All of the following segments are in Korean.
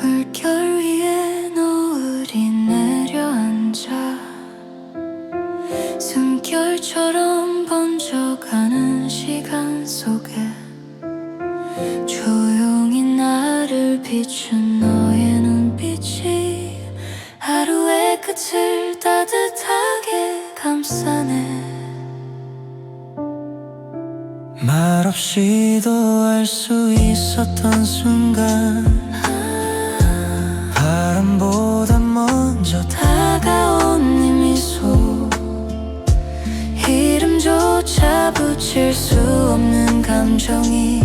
물결 위에 노을이 내려앉아 숨결처럼 번져가는 시간 속에 조용히 나를 비춘 너의 눈빛이 하루의 끝을 따뜻하게 감싸 말없이도 알 수 있었던 순간. 바람보다 먼저 다가온 네 미소 이름조차 붙일 수 없는 감정이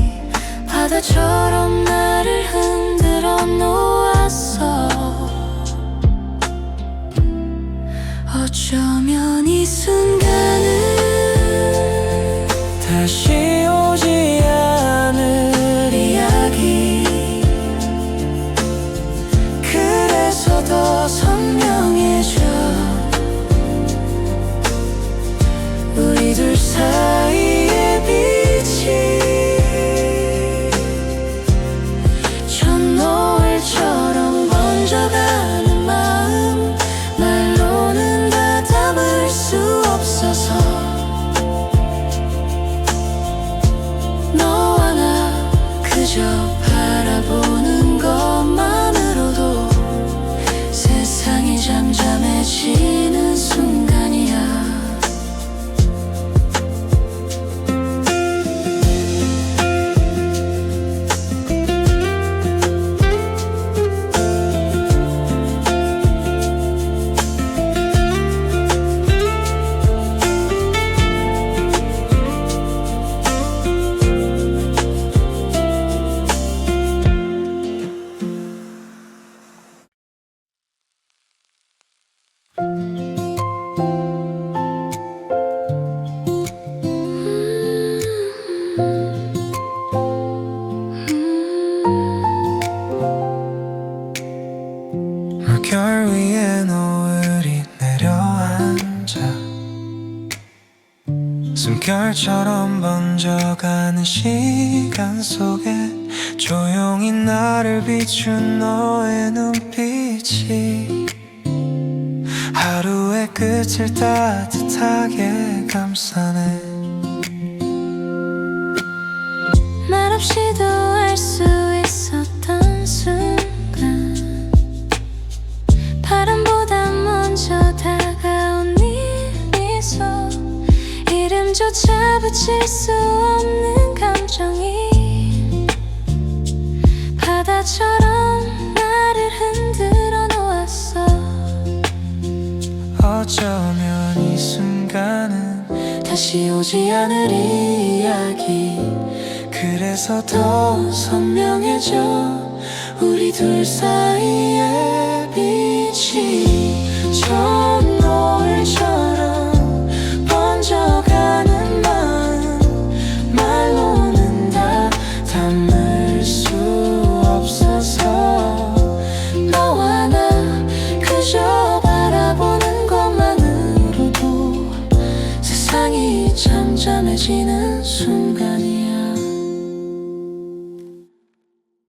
바다처럼 나를 흔들어 놓았어. 어쩌면 이 순간은 다시 더 물결 위에 노을이 내려앉아. 숨결처럼 번져가는 시간 속에 조용히 나를 비춘 너의 눈빛이 하루의 끝을 따뜻하게 감싸네 조차 붙일 수 없는 감정이 바다처럼 나를 흔들어 놓았어. 어쩌면 이 순간은 다시 오지 않을 이야기. 그래서 더더 선명해져 우리 둘 사이의 세상이 잠잠해지는 순간이